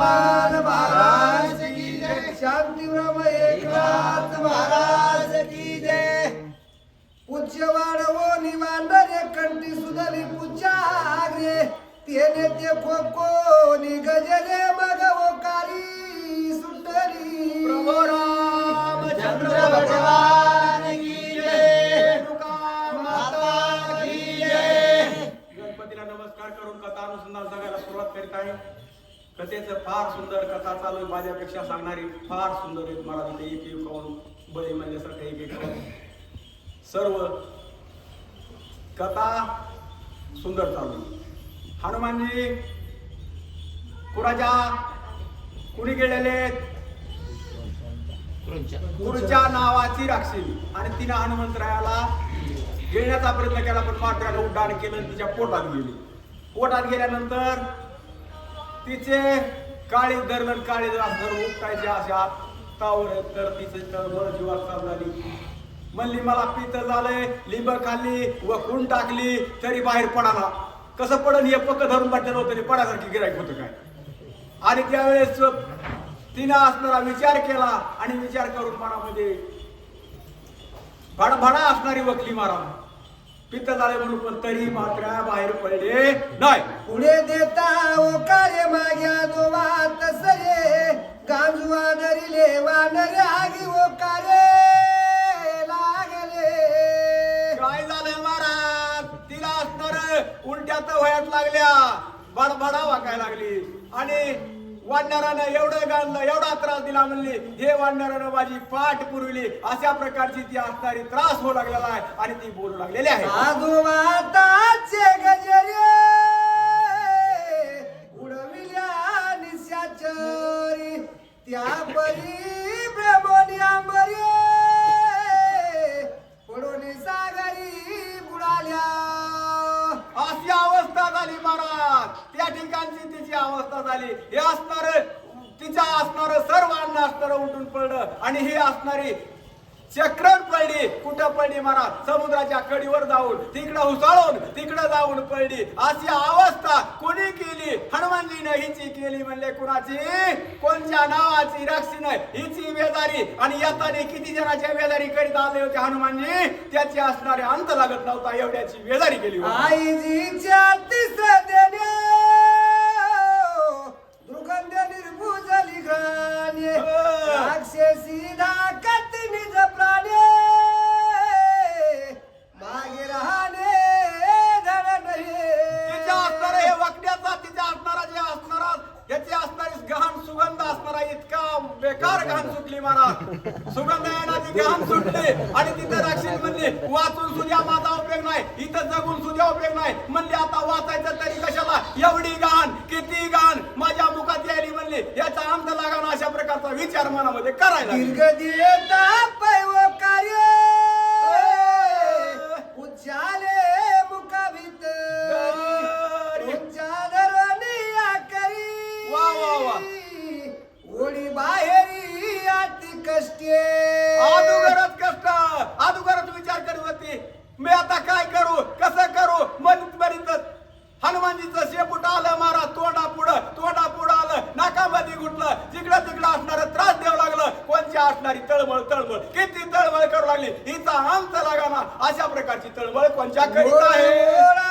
भगवान महाराज की जय. शांतीराम एकनाथ महाराज की जय. पूज्य वाढवो निवांडरे कंठी सुधली पुचाग्रे तेने ते खोको निगजरे मग ओकारी सुटली प्रभो रामचंद्र भगवान. कथेचं फार सुंदर कथा चालू आहे. माझ्यापेक्षा सांगणारी फार सुंदर आहेत मला तिथे एक एक पाहून बळी म्हणल्यासारखं एक एक सर्व कथा सुंदर चालू आहे. हनुमानजी कुणाच्या कुणी गेलेले कुरच्या नावाची राक्षी. आणि तिने हनुमंतरायाला गिळण्याचा प्रयत्न केला पण मात्र उड्डाण केलं तिच्या पोटात गेली. पोटात गेल्यानंतर तिचे काळी दरम्यान काळी धरून उपटायचे अशा तावर तर तिचे तळमळ जीवात चालली म्हणली मला पित झालंय लिंब खाल्ली व खून टाकली तरी बाहेर पडाला. कसं पडन हे पक्क धरून बसलेलं होतं पडासारखी गिरायक होतं काय? आणि त्यावेळेस तिनं असणारा विचार केला आणि विचार करून मनामध्ये भडभडा असणारी वकली मारा पित्त झाले म्हणून पण तरी मात्र बाहेर पडले नाही. पुढे देता ओकारे माग्या दोवा तसरे गांजुआ नरिले वानरे आगी ओकारे लागले. काय झालं महाराज? तिला असणार उलट्या तर वयात लागल्या. बडबडा वाकायला लागली. आणि वाढणाऱ्यानं एवढं गाणलं एवढा त्रास दिला म्हणले. हे वाढणाऱ्यानं माझी पाठ पुरविली. अशा प्रकारची ती असणारी त्रास होऊ लागलेला आहे आणि ती बोलू लागलेली आहे. उडविल्या त्या परी ब्रह्मणी आंबरे हे असणार तिच्या असणार सर्व अन्न असणार उलटून पडलं आणि ही असणारी चक्रण पडली कुठं पडली मला समुद्राच्या कडीवर जाऊन तिकडं हुसाळून तिकडं जाऊन पडली अशी अवस्था कोणी केली? हनुमानजीनं हिची केली म्हणले कुणाची? कोणत्या नावाची रक्षण? हिची बेजारी आणि येताने किती जणाच्या बेजारी करीत आले होते हनुमानजी? त्याची असणारे अंत लागत नव्हता एवढ्याची बेजारी केली आईजीच्या तिसऱ्या घाणे राक्षसी धाकत निज प्राणे मागे राहणे धड तिच्या असणारा हे वाकड्याचा तिच्या असणारा जे असणारा याची असणारी गहन सुगंध असणारा इतका बेकार घाण सुटली महाराज सुगंध येणारी घाण सुटली आणि तिथं राक्षस म्हणली वाचून सुद्धा माझा उपयोग नाही इथं जगून सुद्धा उपयोग नाही. विचार मनामध्ये करायला. दीर्घ देता पैव कार्य. उच्चाले मुखाभित उच्चादरणी आकरी वा, वा, वा. ओढी बाहेरी अति कष्टे. अगोदरच कष्ट. अगोदरच विचार करत होती. मी आता काय करू? कसं करू? म्हणत म्हणतच हनुमानजीचं शेपूट आलं मारा तोंडा पुढं तोंडा पुढं आलं नाकामध्ये घुटलं जिकडं तिकडं असणार त्रास द्यावं लागलं असणारी तळमळ तळमळ. किती तळमळ करू लागली? हिचा अंत लागाना अशा प्रकारची तळमळ कोणत्या करीत आहे?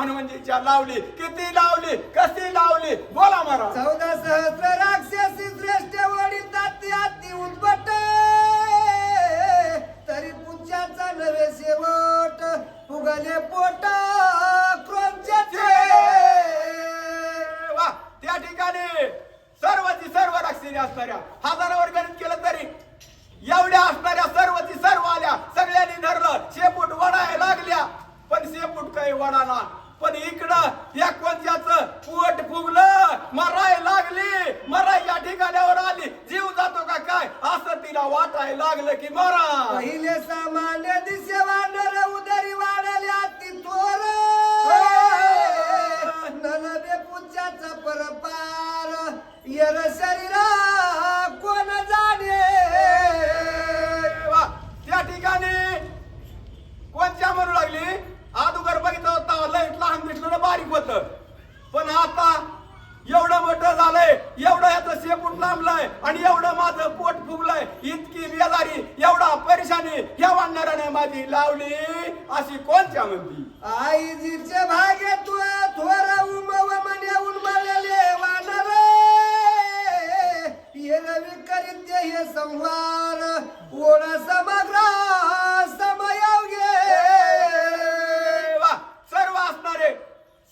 हनुमानजीच्या म्हणजे लावली किती लावली कशी लावली बोला महाराज चौदा सहस्र राक्षसी श्रेष्ठ वडील ताती अति उद्भट तरी पुच्याचा नवे शेवट फुगले पोट क्रोंच्याचे वा त्या ठिकाणी सर्वची सर्व राक्षसी असणाऱ्या हजारावर गणित केलं तरी एवढ्या असणाऱ्या सर्वची सर्व आल्या सगळ्यांनी धरलं शेपूट वडाय लागल्या पण शेपूट काही वडाना पण इकडं या कोणत्याच पोट फुगलं मराय लागली मरायच्या ठिकाणावर आली जीव जातो का काय असं तिला वाटायला लागलं की मरा पहिले सामान्य दिसे वानर उदरी वाढल्या ती थोर. ननबे पुच्याचा परपार यर शरीरा कोण जाणे वा, त्या ठिकाणी कोणत्या म्हणू लागली अगोदर बघितलं होता लय लहान दिसलं ना बारीक होत पण आता एवढं मोठं झालंय एवढं याचं शेपूट लांबलंय आणि एवढं माझं पोट फुगलंय इतकी बेजारी एवढा परेशानी ह्या वाढणाऱ्याने माझी लावली अशी कोणत्या म्हणती? आई जीचे भागे तू थोर उमव म्हणे उन्मळलेले वानर. ये रवी करीत हे ओढा समग्र समयावगे वा सर्व असणारे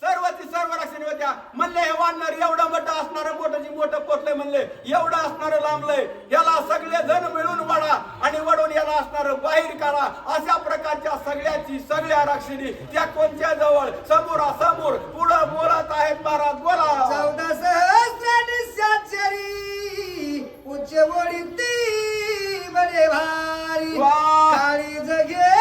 सर्वची सर्व राक्षणी होत्या. म्हणले हे वाढणार एवढं मोठं असणार मोठं मोठं पोचलंय म्हणले. एवढं असणार लांबलंय. याला सगळे जण मिळून वाढा आणि वडून याला असणार बाहेर काढा. प्रकारच्या सगळ्याची सगळ्या राक्षणी त्या कोणत्या जवळ? समोरासमोर. पुढं बोलत आहेत महाराज बोला. चौदा सहस्र उच्च वडी ती बडे भारी. काळी जगे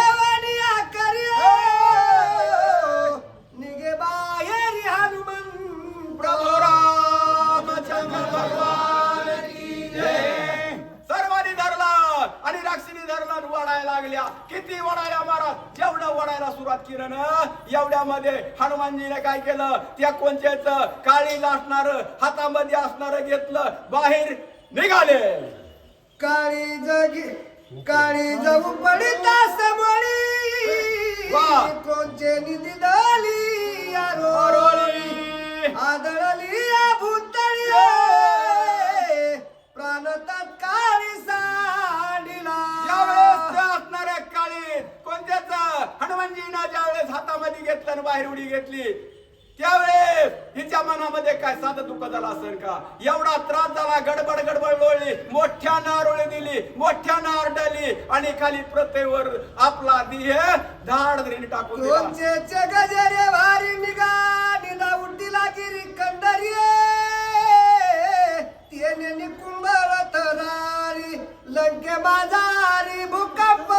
लागल्या. किती वडायला महाराज जेवढं वडायला सुरुवात केलं ना? एवढ्यामध्ये हनुमानजीने काय केलं? त्या कोणत्याच काळी असणार हातामध्ये असणार घेतलं. बाहेर निघाले. काळी जगी काळी जगू पडिता समोरी वा. कोणचे निधी दली आरोळी. घेतली. त्यावेळेस हिच्या मनामध्ये काय साधं दुःख झाला असेल का? एवढा त्रास झाला गडबड गडबड लोळली मोठ्या नारोळी दिली मोठ्या नारडली आणि खाली प्रत्येवर आपला दिह धाड धरीने टाकून दिला. गजरे भारी निघालीला उड्डीला गिरी कंडरी तेने निकुंभर थरारी लंके बाजारी भूकंप.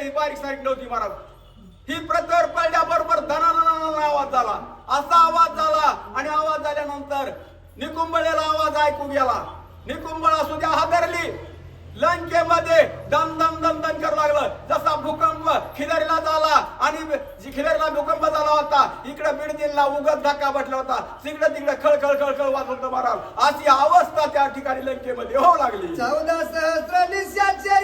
काही बारीक सारीक नव्हती महाराज. ही प्रतर पडल्याबरोबर धनाना आवाज झाला असा आवाज झाला आणि आवाज झाल्यानंतर निकुंबळेला आवाज ऐकू गेला निकुंबळा सुद्धा हादरली लंकेमध्ये दम दम दम दम करू लागलं जसा भूकंप खिदरीला झाला आणि खिदरीला भूकंप झाला होता इकडे बिडदीला उगत धक्का बसला होता तिकडे तिकडे खळखळ खळखळ वाजवत महाराज अशी अवस्था त्या ठिकाणी लंकेमध्ये होऊ लागली चौदा सहस्र निशाचर्या